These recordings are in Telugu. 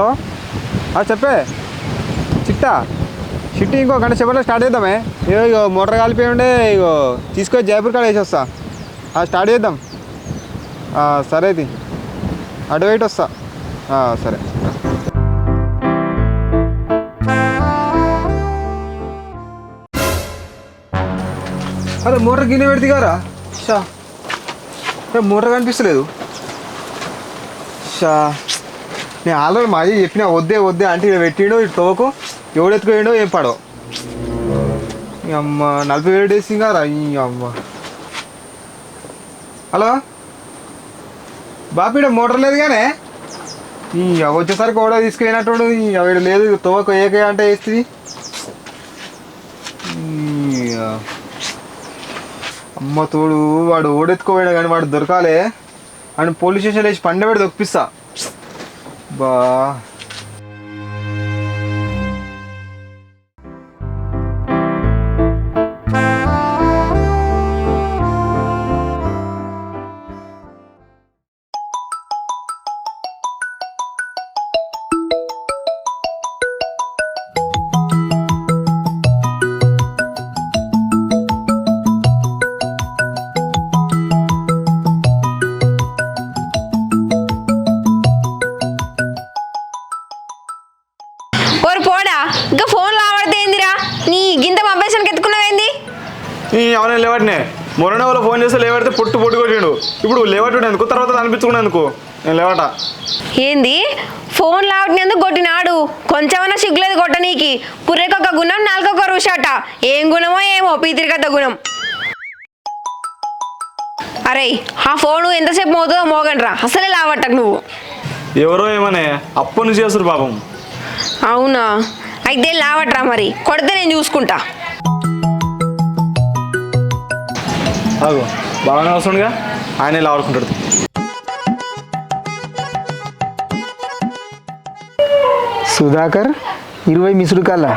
హలో? చెప్పే. చిట్టా. చిట్టి ఇంకో గంట చెప్పలే స్టార్ట్ చేద్దామే. ఇగో ఇగో మోటార్ కాలిపోయి ఉండే ఇగో తీసుకొని జైపూర్ కాడ వేసి వస్తా. స్టార్ట్ చేద్దాం. సరే ఇది. అటు వెయిట్ వస్తా. సరే. అరే మోటార్ గిన్నె పెడితే కారా షా. మోటార్ కనిపిస్తలేదు. షా. నేను ఆల్రెడీ మా అయ్య చెప్పిన వద్దే వద్దే అంటే ఇక్కడ పెట్టిండు ఇటు తోకు ఎవడెత్తుకోయిండో ఏం పడో. అమ్మ నలభై వేలు డేస్ ఇంకా అమ్మ. హలో? బాపీడ మోటార్ లేదు కానీ ఈ వచ్చేసరికి కూడా తీసుకెళ్ళినట్టు ఈ లేదు తోక ఏకే అంటే వేస్తుంది. అమ్మ తోడు వాడు ఓడెత్తుకోపోయాడు కానీ వాడు దొరకాలే. అని పోలీస్ స్టేషన్ వేసి పండబెడి దొప్పిస్తా 吧。లేవడితే పొట్టు పొట్టు కొట్టిండు ఇప్పుడు లేవట్టు ఎందుకు? తర్వాత అనిపించుకునేందుకు. నేను లేవట. ఏంది? ఫోన్ లావటినందుకు కొట్టినాడు. కొంచెమన్నా సిగ్గులేదు కొట్ట నీకి. పుర్రెకొక గుణం నాలుగొక రుషాట. ఏం గుణమో ఏమో పీతిరికత గుణం. అరే ఆ ఫోను ఎంతసేపు మోతుందో మోగండ్రా. అసలే లావట్టకు నువ్వు. ఎవరో ఏమనే? అప్పటి నుంచి చేస్తారు పాపం. అవునా? అయితే లావట్రా మరి. కొడితే నేను చూసుకుంటా. ఆగు. బాగానే వస్తుండగా ఆయన ఇలా ఆడుకుంటాడు. సుధాకర్ ఇరవై మిసుడు కల్లా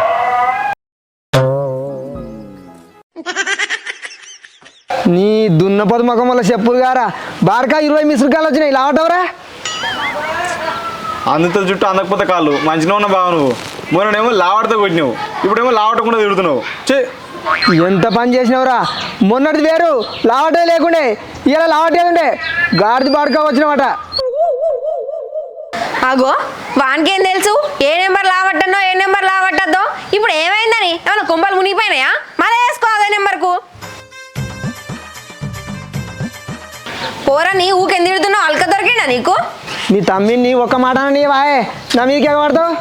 నీ దున్నపోతు ముఖం వల్ల చెప్పులు గారా. బార్కా ఇరవై మిసుడు కాళ్ళు వచ్చినాయి లావటవరా అందుతో జుట్టు అందకపోతే కాళ్ళు. మంచిగా ఉన్న బావ నువ్వు. మొన్నేమో లావడతో కొట్టినావు. ఇప్పుడేమో లావటకుండా తిడుతున్నావు. చే ఎంత పని చేసినవరా? మొన్నటిది వేరు లావటే లేకుండే ఇలా లావటే ఉండే. గాడిది బాడుకా వచ్చినమాట అగో వానికేం తెలుసు? ఏ నెంబర్ లావట్టనో ఏ నెంబర్ లావట్టద్దో ఇప్పుడు ఏమైందని? ఏమన్నా కుంభలు మునిగిపోయినాయా? మళ్ళీ వేసుకో అదే నెంబర్కు. పోరా నీ ఊకెందు తిడుతున్నావు? అల్క దొరికిందా నీకు? నీ తమ్మిని ఒక్క మాట నీ వాయే. నా మీదకి ఎగబడతావు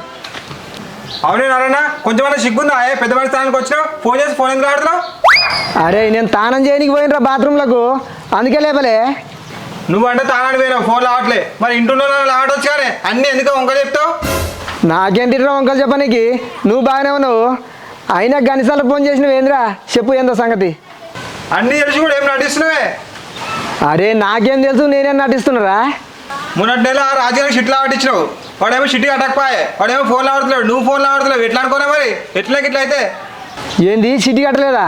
అవునే నారాయణ కొంచెమైనా సిగ్గుందా? ఏ పెద్ద మనిషి స్థానానికి వచ్చినావు? ఫోన్ చేసి ఫోన్ ఎందుకు ఆడుతున్నావు అరే నేను తానం చేయనికి పోయినరా బాత్రూంలకు? అందుకే లేపలే. నువ్వు అంటే తానాడు పోయినావు ఫోన్ లావట్లే మరి ఇంట్లో లావటొచ్చు కానీ అన్నీ ఎందుకు వంక చెప్తావు? నాకేంటి వంకలు చెప్పనీకి? నువ్వు బాగానే ఉన్నావు. అయినా గనిసార్లు ఫోన్ చేసినవి ఏందిరా? చెప్పు ఏందో సంగతి. అన్నీ తెలిసి కూడా ఏం నటిస్తున్నావే? అరే నాకేం తెలుసు నేనే నటిస్తున్నారా? మొన్నటి నెల రాజుగారికి షిట్లు ఆడిచ్చినావు. వాడేమో షిట్టి అటకపోయే వాడేమో ఫోన్ ఆడుతున్నాడు నువ్వు ఫోన్ ఆడుతున్నావు ఎట్లా అనుకోలే మరి? ఎట్లా ఇట్లా అయితే? ఏంది సిటీ కట్టలేదా?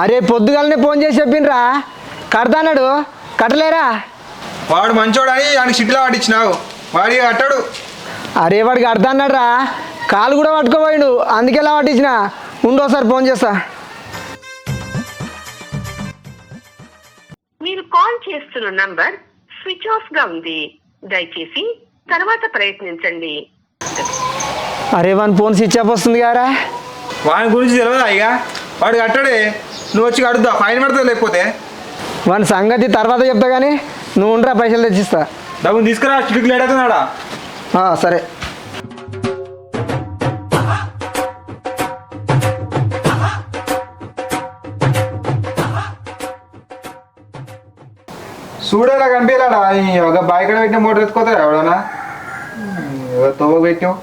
అరే పొద్దుగాలనే ఫోన్ చేసి చెప్పిండ్రా. కడతాన్నాడు కట్టలేరా? వాడు మంచోడు అని వాడికి షిట్లు ఆడిచ్చినావు వాడి కట్టాడు. అరే వాడికి కడతాన్నాడు రా కాలు కూడా పట్టుకోపోయిండు అందుకే ఇలా పట్టించిన? ఉండు ఒకసారి ఫోన్ చేస్తా. మీరు కాల్ చేస్తున్న నంబర్ స్విచ్ ఆఫ్గా ఉంది. దయచేసి తర్వాత ప్రయత్నించండి. అరే వన్ ఫోన్ స్విచ్ ఆఫ్ వస్తుంది కారా వాని గురించి తెలియదా ఇక? వాడు కట్టాడే. నువ్వు వచ్చి కడుద్దా. ఫైన్ పడుతుంది లేకపోతే. వాని సంగతి తర్వాత చెప్తా కానీ నువ్వు ఉండరా పైసలు తెచ్చిస్తా. డబ్బులు తీసుకురా షిట్కి లేట్ అవుతున్నాడా ఆ, సరే. చూడేలా కనిపించలాడా? ఈ ఒక బాయ్ కడ పెట్టిన మోటార్ ఎత్తుకోతారా ఎవడన్నా? తవ్వ పెట్టావు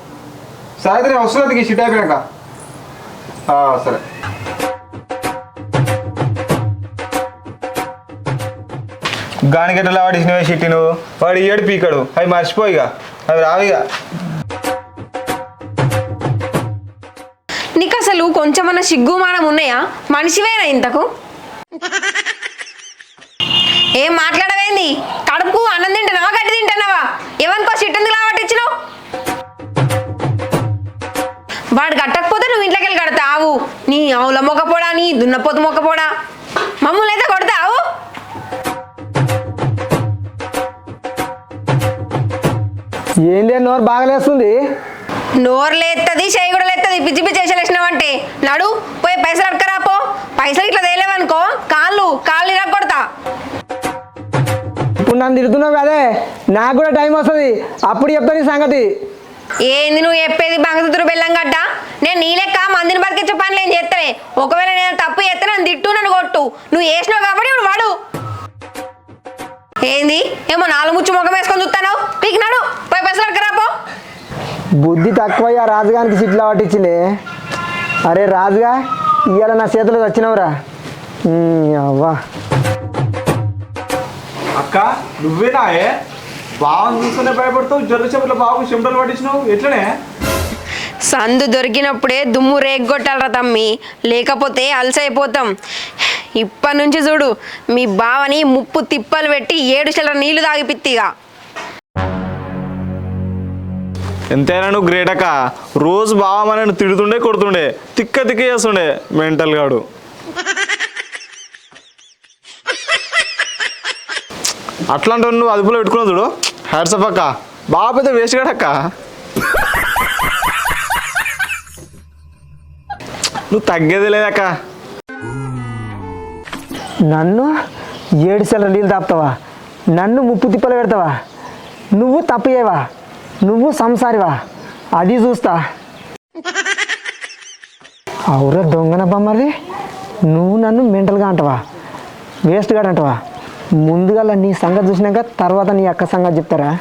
సాయంత్రం వస్తున్నది వస్తుంది షిట్ అయిపోయాక ఆ, సరే. గానిగడ్డలా వాడిసినవే షిట్టి నువ్వు. వాడు ఏడు పీకాడు అవి మర్చిపోయిగా అవి రావిగా నీకు అసలు కొంచెమన్నా సిగ్గుమానం ఉన్నాయా? మనిషివేనా ఇంతకు? ఏం మాట్లాడవేంది? కడుపు అన్నం తింటున్నావా? గడ్డి తింటున్నావా? ఎవరికో షిట్ ఎందుకు వాడు కట్టకపోతే నువ్వు ఇంట్లోకి వెళ్ళి కడతావు నీ ఆవుల మొక్కపోడా నీ దున్నపోతు మొక్కపోడా? మమ్మల్ని అయితే కొడతావు ఏంది నోరు బాగలేస్తుంది నోరు లేస్తుంది చేయి కూడా లేస్తుంది పిచ్చి పిచ్చి వేసేసినావంటే నడు పోయి పైసలు అడకరా పో. పైసలు ఇట్లా తేలేవనుకో కాళ్ళు కాళ్ళు ఇరగ కొడతా. ఇప్పుడు నన్ను తిడుతున్నావు కదే? నాకు కూడా టైం వస్తుంది. అప్పుడు చెప్తాను ఈ సంగతి. ఏంది నువ్వు చెప్పేది బంగతురు బెల్లం గడ్డ? నేను నీ లెక్క మందిని బతికించే పనులు ఏం చేస్తానే ఒకవేళ నేను తప్పు చేస్తే నన్ను తిట్టు నన్ను కొట్టు. నువ్వు వేసినావు కాబట్టి ఇప్పుడు వాడు. ఏంది? ఏమో నాలుగు ముచ్చు ముఖం వేసుకొని చూస్తాను పీకినాడు పోయి పైసలు అడకరా పో. బుద్ధి తక్కువ ఆ రాజుగానికి సిట్లు పట్టించింది అరే రాజుగా ఇవాళ నా చేతిలో వచ్చినవురా అవ్వా అక్క నువ్వేనా ఏ బావని చూస్తూనే భయపడతావు జర్ర చెప్పుల బాబు చెమటలు పట్టించినావు. ఎట్లనే? సందు దొరికినప్పుడే దుమ్ము రేగొట్టాలరా తమ్మి. లేకపోతే అలసైపోతాం. ఇప్పటి నుంచి చూడు మీ బావని ముప్పు తిప్పలు పెట్టి ఏడు చిల్లర నీళ్ళు తాగిపిత్తిగా. ఎంతైనా నువ్వు గ్రేట్ అక్క. రోజు బావ నన్ను తిడుతుండే కొడుతుండే తిక్క తిక్క చేస్తుండే మెంటల్ గాడు. అట్లాంటి నువ్వు అదుపులో పెట్టుకున్నావు చూడు. హ్యాట్సప్ అక్క. బాగా పెద్ద వేస్ట్ కాడక్క నువ్వు తగ్గేది లేదక్క నన్ను ఏడు సెల నీళ్ళు తాపుతావా? నన్ను ముప్పు తిప్పలు పెడతావా? నువ్వు తప్పు నువ్వు సంసారివా? అది చూస్తా. అవురా దొంగన బొమ్మది నువ్వు నన్ను మెంటల్గా అంటవా? వేస్ట్గా అంటవా? ముందుగా నీ సంగతి చూసినాక తర్వాత నీ అక్క సంగతి చెప్తారా?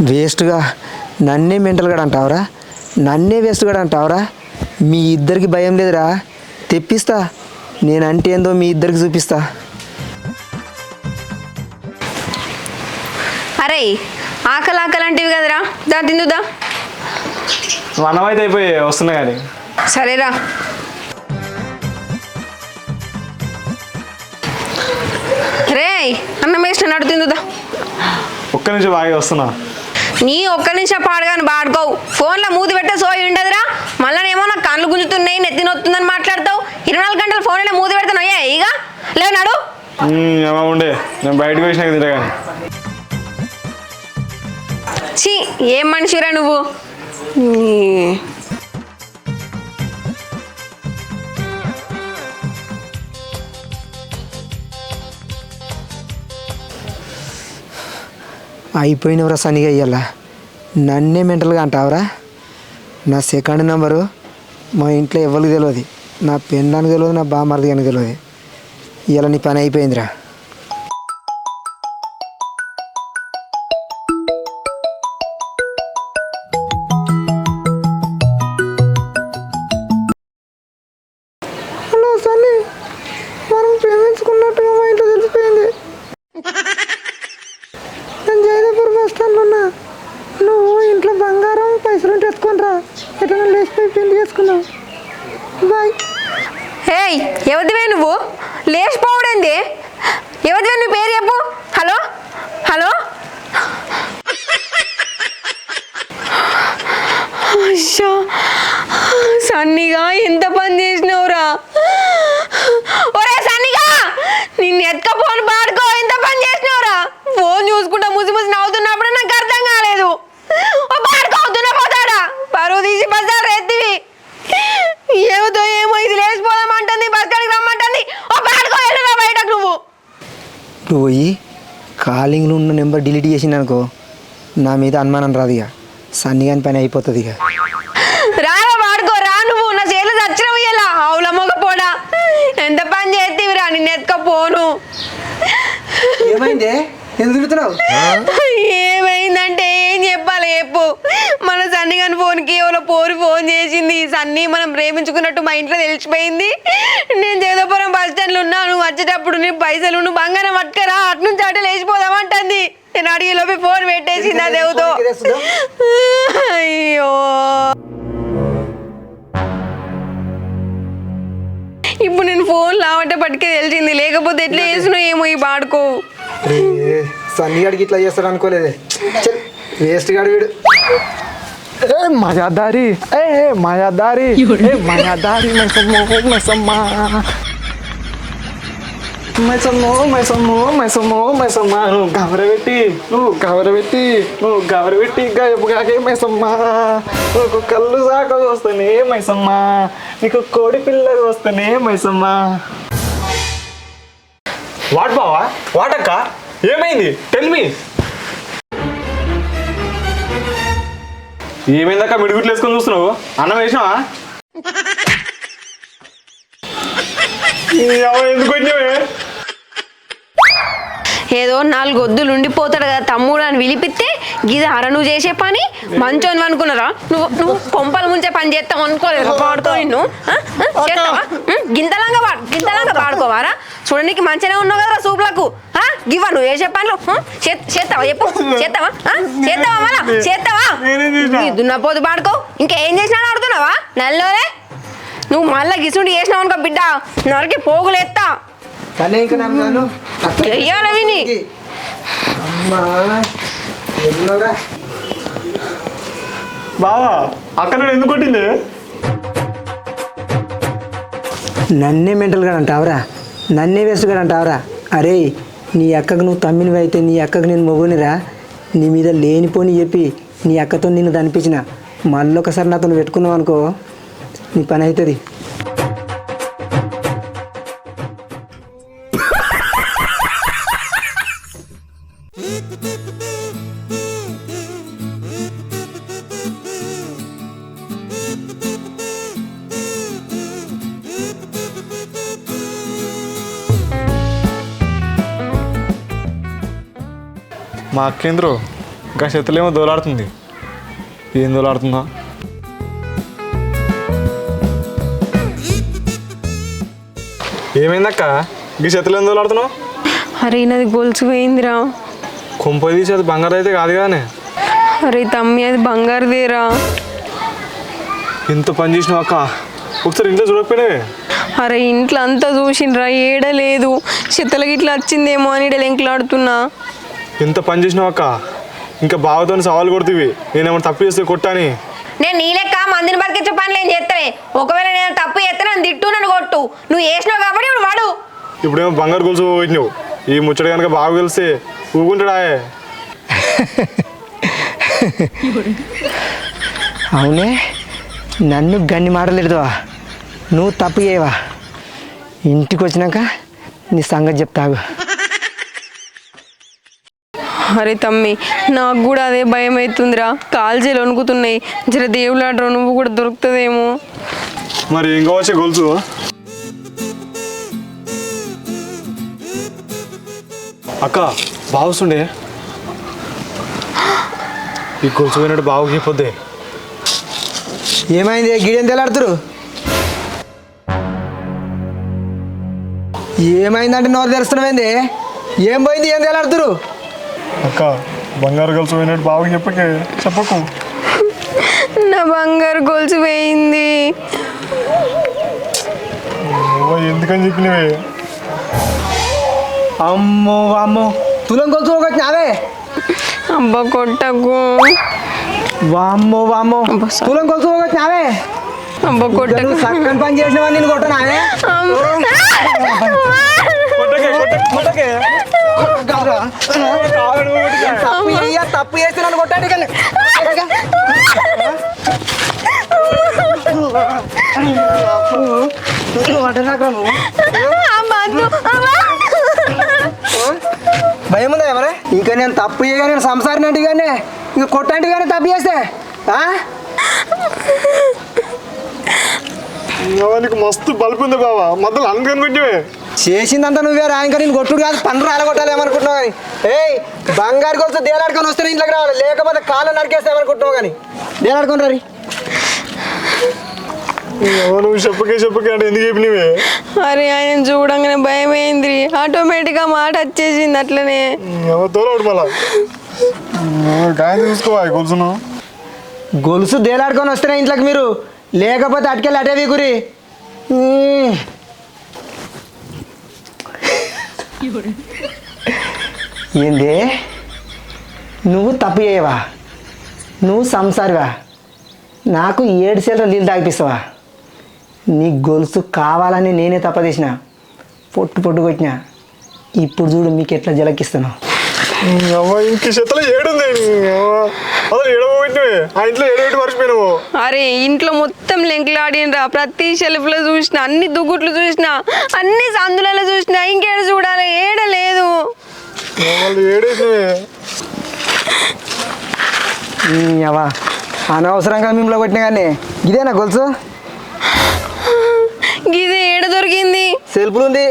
వేస్ట్గా నన్నే మెంటల్గా అంటావురా? నన్నే వేస్ట్గా అంటావురా? మీ ఇద్దరికి భయం లేదురా? తెప్పిస్తా. నేనంటే ఏందో మీ ఇద్దరికి చూపిస్తా. అరే ఆకలి ఆకలి అంటివి కదరా? దా తిందుదా? అన్నమైతే అయిపోయి వస్తున్నా కానీ సరేరా. రే అన్నం వేసిన నడు తిందుదా? ఒక్క నుంచి బాగా వస్తున్నా. నీ ఒక్క నిమిషం పాడగాని పాడుకోవు ఫోన్లో మూతి పెట్టే సోయి ఉండదురా. మళ్ళనేమో నాకు కళ్ళు గుంజుతున్నాయి నెత్తి నొత్తుందని మాట్లాడతావు. ఇరవై నాలుగు గంటలు ఫోన్లో మూతి పెడుతున్నాయా ఇక లేవు నడు. మ్మ్, ఏమో ఉండే. నేను బయటకు వేసినాక తింటా కానీ ఛీ ఏం మనిషిరా నువ్వు? ఈ- అయిపోయినవరా సనిగా ఇయ్యాల. నన్నే మెంటల్గా అంటావరా? నా సెకండ్ నెంబరు మా ఇంట్లో ఎవరికి తెలియదు నా పెండానికి తెలియదు నా బామర్ది అని తెలియదు ఇవాళ నీ పని అయిపోయిందిరా. ఇప్పుడు పోయి కాలింగ్లో ఉన్న నెంబర్ డిలీట్ చేసింది అనుకో నా మీద అనుమానం రాదు ఇక. సన్ని కాని పని అయిపోతుంది ఇక. రారా వాడుకో రా నువ్వు. నా చేతులు చచ్చినవు ఇలా ఆవుల మొగపోడా ఎంత పని చేస్తేవిరా నిన్ను ఎత్తుకపోను ఏమైంది? ఎందుకు తిరుగుతున్నావు సన్ని గాని ఫోన్కి ఎవరో పోరు ఫోన్ చేసింది. సన్ని మనం ప్రేమించుకున్నట్టు మా ఇంట్లో తెలిసిపోయింది. నేను జగదపురం బస్ స్టాండ్లో ఉన్నా నువ్వు వచ్చేటప్పుడు నీ పైసలు నువ్వు బంగారం పట్టుకరా అటు నుంచి అటు లేచిపోదామంటుంది నేను అడిగిలోపి ఫోన్ పెట్టేసింది ఆ దేవుతో అయ్యో. ఇప్పుడు నేను ఫోన్ లావటే పట్టుకే తెలిసింది. లేకపోతే ఎట్లా చేసినా ఏమో ఈ పాడుకో సన్నీ గడికి ఇట్లా చేస్తాడు అనుకోలేదే. వేస్ట్ గాడు వీడు. ఏ మాయాదారి ఏ ఏ, మాయాదారి ఏ మాయాదారి మైసమ్మో మైసమ్మ మైసమ్మో మైసమ్మో మైసమ్మో మైసమ్మ నువ్వు గవరబెట్టి నువ్వు గవరబెట్టి నువ్వు గవరబెట్టి గాయపుగాకే మైసమ్మ నువ్వు కళ్ళు సాక వస్తేనే మైసమ్మ నీకు కోడి పిల్లలు వస్తేనే మైసమ్మ వాట్ బావా? వాటక్క? ఏమైంది? టెల్ మీ ఏమైందాక మిడిగుట్లు వేసుకొని చూస్తున్నావు? అన్నం వేసినావా? ఎందుకు వచ్చావే ఏదో నాలుగు వద్దులు ఉండిపోతాడు కదా తమ్ముడు అని విలిపిస్తే గిది అర నువ్వు చేసే పని మంచోని అనుకున్నారా? నువ్వు నువ్వు కొంపలు ముంచే పని చేస్తావు అనుకోలేదు? పాడుతో నిన్ను? చేస్తావా? గింతలంగా పాడు గింతలంగా పాడుకోవారా చూడడానికి మంచిగానే ఉన్నావు కదా సూపులకు? గివ్వ నువ్వు చేసే పనులు చేస్తావా? చెప్పు. చేస్తావా? చేస్తావా మళ్ళా? చేస్తావా? దున్నపోతు పాడుకో. ఇంకా ఏం చేసినా ఆడుతున్నావా? నెలలోనే నువ్వు మళ్ళా గిసుండి చేసినావు అనుకో బిడ్డ. నరికి పోగులేస్తా చెయ్యాలి విని? అమ్మా ఎన్నోరా బావా అక్క నేను ఎందుకు కొట్టింది? నన్నే మెంటల్గా అంటావురా. నన్నే వేసుగా అంటావురా. అరే నీ అక్కకు నువ్వు తమ్మినివి అయితే నీ అక్కకు నేను మొగునిరా. నీ మీద లేనిపోని చెప్పి నీ అక్కతో నిన్ను దనిపించిన మళ్ళీ ఒకసారి నాతో నువ్వు పెట్టుకున్నావు అనుకో నీ పని అవుతుంది మా అక్కేంద్రు ఇంకా చేతులేమో దోలాడుతుంది. ఏం దోలాడుతుందా? ఏమైందక్క? ఈ చేతులు ఏం దోలాడుతున్నావు? అరే నాది గొలుసు పోయిందిరా కొంప తీసి అది బంగారు అయితే కాదు కానీ అరే తమ్మి అది బంగారుదేరా. ఎంత పని చేసినావు అక్క ఒకసారి ఇంట్లో చూడకపోయినావే? అరే ఇంట్లో అంతా చూసిండ్రా ఏడలేదు చిత్తలకి ఇట్లా వచ్చిందేమో అని ఎంకలాడుతున్నా ఎంత పని చేసినావు అక్క. ఇంకా బావతో సవాల్ కొడుతుంది నేనేమన్నా తప్పు చేస్తే కొట్టాని. నేను నీ లెక్క మందిని బతికించే పనులు ఏం చేస్తానే ఒకవేళ నేను తప్పు చేస్తే నన్ను తిట్టు నన్ను కొట్టు. నువ్వు చేసినావు కాబట్టి ఇప్పుడు వాడు. ఇప్పుడేమో బంగారు గొలుసు పోయినావు ఈ ముచ్చట కనుక బాగా కలిసి ఊగుంటాడాయే. అవునే నన్ను గన్ని మాటలు ఎడతావా నువ్వు తప్పు చేయవా? ఇంటికి వచ్చినాక నీ సంగతి చెప్తాగు. అరే తమ్మి నాకు కూడా అదే భయం అవుతుందిరా కాల్జీలు వణుకుతున్నాయి. జర దేవులాడ్రా నువ్వు కూడా దొరుకుతుందేమో. మరి ఏం కావచ్చు గొలుసు. అక్క బాగుస్తుండే ఈ గొలుసు పోయినట్టు బాగు చెప్పొద్దే. ఏమైంది? గిడేం తెలాడుతురు ఏమైందంటే నోరు తెరుస్తున్నామైంది ఏం పోయింది? ఏం తెలాడుతురు అక్క బంగారు గొలుసు పోయినట్టు బాగు చెప్పకే చెప్పకు. నా బంగారు గొలుసు పోయింది. ఎందుకని చెప్పినవే? అమ్మో అమ్మో. తులం కొలుసు ఒకటి నావే అబ్బా కొట్టకు. వామ్మో వామ్మో. తులం కొలుసు ఒకటి నావే అబ్బా కొట్టకు. చక్కని పని చేసినవా నేను కొట్ట నావే కొట్టకే కొట్టకే కొట్టకే. తప్పు చేసి నన్ను కొట్టాడు కానీ. భయం ఉందా ఎవరే ఇంకా నేను తప్పు చేయగా నేను సంసారిని అంటే కానీ ఇంకా కొట్టంటే కానీ తప్పు చేస్తే ఆ? నీకు మస్తు బల్పు ఉంది బావా. మధ్యలో అందుకని కొట్టివే చేసిందంతా నువ్వే రా ఇంకా నేను కొట్టుడు కాదు పన్ను రాలగొట్టాలి ఏమనుకుంటున్నావు కానీ. ఏయ్ బంగారు కొలుసు దేలాడుకొని వస్తే ఇంట్లోకి రావాలి లేకపోతే కాళ్ళు నరికేస్తే ఏమనుకుంటున్నావు కానీ. దేలాడుకొని రీ నువ్వు చెప్పకే చెప్పకే అంటే ఎందుకు చెప్పినవే? అరే ఆయన చూడంగానే భయం అయింది ఆటోమేటిక్గా మాట వచ్చేసింది అట్లనే. ఎవరితో మళ్ళా. గాయం చూసుకోవా గొలుసును? గొలుసు దేలాడుకొని వస్తేనే ఇంట్లోకి మీరు. లేకపోతే అటుకెళ్ళి అటే వీగురి. ఏంది? నువ్వు తప్పు చేయవా? నువ్వు సంసారివా? నాకు ఏడు సేల నీళ్ళు తాగిపిస్తావా? నీ గొలుసు కావాలని నేనే తప్పదీసిన పొట్టు పొట్టు కొట్టినా. ఇప్పుడు చూడు మీకు ఎట్లా జలకిస్తాను అమ్మ ఇంక చేతలో ఏడుంది. అసలు ఏడబోయినవే ఆ ఇంట్లో ఏడబెట్టి మర్చిపోయినావు. అరే ఇంట్లో మొత్తం లెంకులాడినరా ప్రతి షెల్ఫ్లో చూసిన అన్ని దుగ్గుట్లు చూసిన అన్ని సందులలో చూసిన ఇంకేడ చూడాలి ఏడ లేదు అవా అనవసరంగా మిమ్మల్ని కొట్టినా కానీ ఇదేనా గొలుసు? ఇది ఏడ దొరికింది? సెల్ఫ్లు ఉంది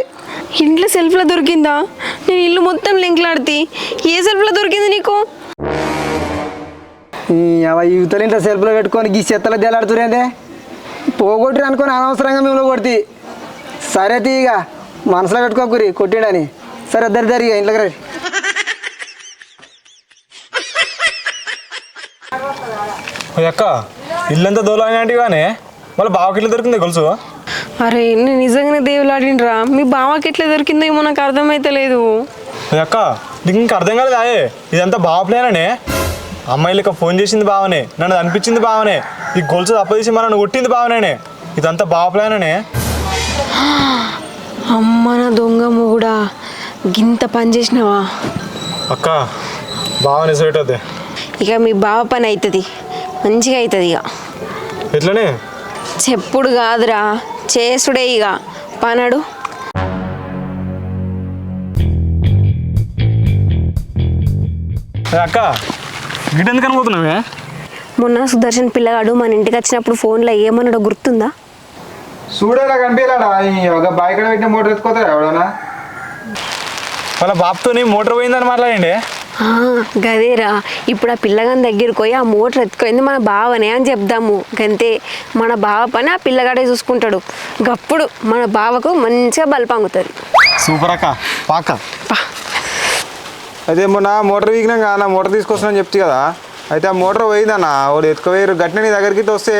ఇంట్లో సెల్ఫ్లో దొరికిందా? నేను ఇల్లు మొత్తం లింక్లాడితే. ఏ సెల్ఫ్లో దొరికింది నీకు? అవ యువతలు ఇంట్లో సెల్ఫ్లో పెట్టుకొని గీ చెత్తలో దేలాడుతురేందే? పోగొట్టి అనుకొని అనవసరంగా మిమ్మల్ని కొడుతీ. సరే తీయగా మనసులో పెట్టుకోకురి కొట్టిడని. సరే దరి దరి ఇంట్లోకి రండి అక్క ఇల్లంతా దోలాంటి కానీ మళ్ళీ బావకి ఇల్లు దొరికింది గొలుసు అరే నేను నిజంగానే దేవులాడినరా మీ బావకి ఎట్లా దొరికిందో ఏమో నాకు అర్థమైతలేదు ఓ అక్క నీకు ఇంకా అర్థం కాలేదు ఆయే ఇదంతా బావ ప్లేననే అమ్మాయిలకి ఫోన్ చేసింది బావనే నన్ను అనిపించింది బావనే ఈ గొలుసు తప్పదీసి మనల్ని కొట్టింది బావనేనే ఇదంతా బావ ప్లాననే అమ్మ నా దొంగ మొగుడా గింత పని చేసినావా? అక్క బావ నిజమేటది ఇక మీ బావ పని అవుతుంది మంచిగా అవుతుంది ఇక. ఎట్లనే? చెప్పుడు కాదురా చేసుడే ఇక. పనడు. అక్క గిట్ ఎందుకు అనుకోతున్నావే మొన్న సుదర్శన్ పిల్లగాడు మన ఇంటికి వచ్చినప్పుడు ఫోన్లో ఏమన్నాడో గుర్తుందా? చూడేలా కనిపించలాడా ఒక బైక్ పెట్టిన మోటార్ ఎత్తుకోతారా ఎవడన్నా? వాళ్ళ బాబుతోని మోటార్ పోయిందని మాట్లాడండి. గదేరా. ఇప్పుడు ఆ పిల్లగాని దగ్గరికి పోయి ఆ మోటార్ ఎత్తుకోయింది మన బావనే అని చెప్దాము. గంతే. మన బావ పని ఆ పిల్లగాడే చూసుకుంటాడు. గప్పుడు మన బావకు మంచిగా బలపంగుతుంది సూపర్ అక్క. పాక. అయితే మొన్న మోటార్ వీకినాం కదా నా మోటార్ తీసుకొస్తున్నా చెప్తే కదా. అయితే ఆ మోటార్ పోయిందన్న వాడు ఎత్తుకోవేరు గట్టిన నీ దగ్గరికి వస్తే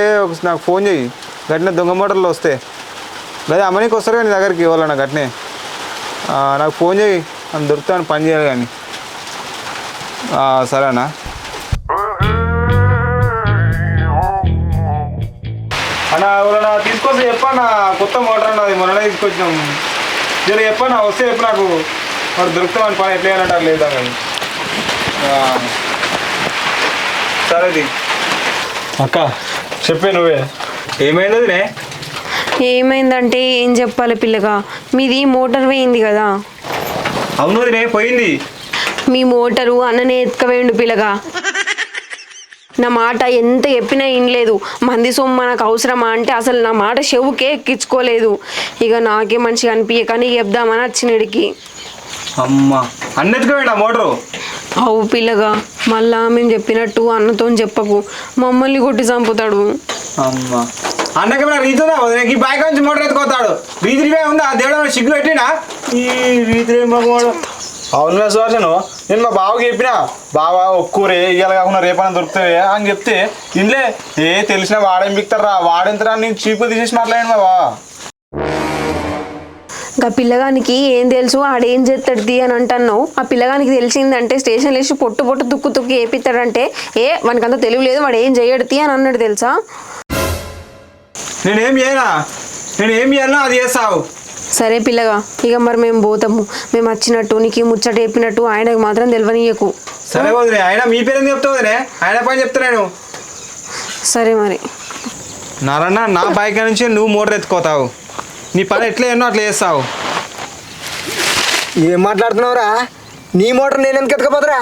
నాకు ఫోన్ చేయి గట్టిన దొంగ మోటార్లు వస్తే. అదే అమ్మనికి వస్తారు కానీ నీ దగ్గరికి ఇవ్వాలన్న గట్టినే. నాకు ఫోన్ చేయి అని దొరుకుతాను పని చేయాలి కానీ సరేనా. అన్న ఎవరన్నా తీసుకొస్తే చెప్పన్నా కొత్త మోటార్ అన్నది మొన్ననే తీసుకొచ్చినాం. జర చెప్పన్నా వస్తే చెప్పు నాకు. వాడు దొరుకుతామని పని ఎట్లా చేయాలంటారు లేదా కానీ సరేది అక్క చెప్పే నువ్వే. ఏమైంది ఏమైందంటే ఏం చెప్పాలి పిల్లగా? మీది మోటార్ పోయింది కదా. అవును పోయింది. మీ మోటరు అన్ననే ఎత్తుకవేయండు పిల్లగా నా మాట ఎంత చెప్పినా వినలేదు. మంది సొమ్ము మనకు అవసరమా అంటే అసలు నా మాట చెవుకే ఎక్కించుకోలేదు. ఇక నాకే మంచిగా అనిపించక నీకు చెప్దామని వచ్చినడికి అమ్మ మోటరు? అవు పిల్లగా మళ్ళా మేము చెప్పినట్టు అన్నతో చెప్పకు. మమ్మల్ని కొట్టి చంపుతాడు. అమ్మ అన్నకి ఏమైనా రీతి ఉందా? ఈ బైక్ నుంచి మోటార్ ఎత్తుకోతాడు రీతి ఉందా దేవుడు సిగ్గు పెట్టినా ఈ రీతి మగవాడు అవును సుదర్శను నేను మా బావకి చెప్పిన బావా ఒక్కూరే ఇవాళ కాకుండా రేపైనా దొరుకుతావే అని చెప్తే ఇంట్లో ఏ తెలిసిన వాడేం బిక్తారా వాడెంతరా నేను చీపు తీసేసి మాట్లాడండి మా బావ. ఇంకా పిల్లగానికి ఏం తెలుసు ఆడేం చేస్తాడు అని అంటున్నావు. ఆ పిల్లగానికి తెలిసిందంటే స్టేషన్ వేసి పొట్టు పొట్టు తుక్కు తుక్కు వేపిస్తాడంటే ఏ వానికంత తెలివి లేదు వాడు ఏం చేయడు తీ అని అన్నాడు తెలుసా? నేనేం చేయనా? నేను ఏం చేయాలనో అది చేస్తావు. సరే పిల్లగా ఇక మరి మేము పోతాము. మేము వచ్చినట్టు నీకు ముచ్చట చెప్పినట్టు ఆయనకు మాత్రం తెలియనీయకు సరే వదిలే ఆయన మీ పేరు ఎందుకు చెప్తావు వదిలే ఆయన పని చెప్తా నేను సరే మరి. నారన్న నా బైక్ నుంచి నువ్వు మోటార్ ఎత్తుకోతావు. నీ పని ఎట్లా ఎన్నో అట్లా చేస్తావు. ఏం మాట్లాడుతున్నావురా? నీ మోటార్ నేను ఎందుకు ఎత్తుకపోతురా?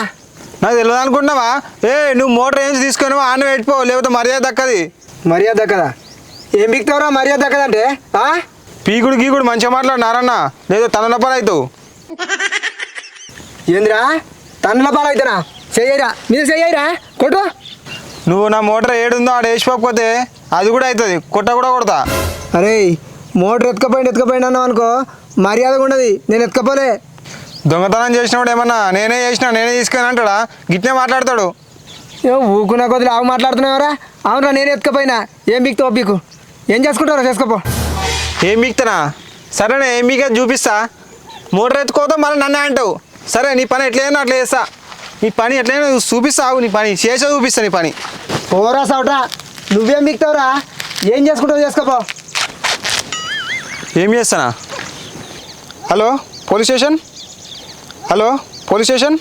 నాకు తెలియదు అనుకుంటున్నావా? ఏ నువ్వు మోటార్ ఏంచి తీసుకొని ఆన పెట్టిపో లేకపోతే మర్యాద దక్కది. మర్యాద దక్కదా? ఏం బిక్తావురా మర్యాద దక్కదంటే ఆ? పీకుడు గీకుడు మంచిగా మాట్లాడు నారన్న. లేదో తన పని అవుతావు ఏందిరా? తన్నుల పాలవుతానా చెయ్యరా. మీరు చెయ్యరా? కొట్టు. నువ్వు నా మోటార్ ఏడుందో ఆడ వేసిపోకపోతే అది కూడా అవుతుంది కొట్ట కూడా కొడతా. అరే మోటార్ ఎత్తుకపోయింది ఎత్తుకపోయింది అన్నావు అనుకో మర్యాదగా ఉండదు. నేను ఎత్తుకపోలే. దొంగతనం చేసినప్పుడు ఏమన్నా నేనే చేసినా నేనే తీసుకొని అంటాడా? గిట్నే మాట్లాడతాడు. ఏ ఊకున్న కొద్దిగా ఆగు మాట్లాడుతున్నావురా? అవునరా నేను ఎత్తుకపోయినా. ఏం బిక్తావు బీకు ఏం చేసుకుంటావురా చేసుకోపో. ఏం మీకుతానా సరేనే ఏం మీకే చూపిస్తా. మోటార్ ఎత్తుకోతావు మళ్ళీ నన్నే అంటావు. సరే నీ పని ఎట్లయినా అట్లా చేస్తా. నీ పని ఎట్లయినా చూపిస్తావు నీ పని. చేసే చూపిస్తా నీ పని. పోరా సౌట్రా నువ్వేం మిక్తావురా ఏం చేసుకుంటావు చేసుకోపో. ఏం చేస్తానా? Hello police station? Hello police station?